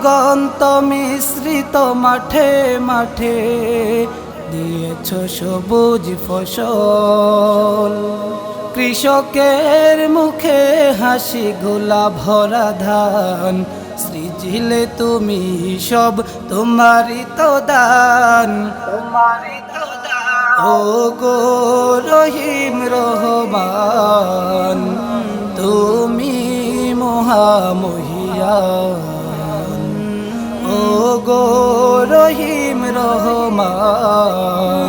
দিগন্ত মিশ্রিত মাঠে মাঠে দিয়েছ সবুজ ফসল। কৃষকের মুখে হাসি গোলা ভরা ধান সৃজিলে তুমি সব তোমারই তো দান। তোমারই তো দান। ও গো রহিম রহমান তুমি মহামহিয়ান ও গো রহিম রহমান।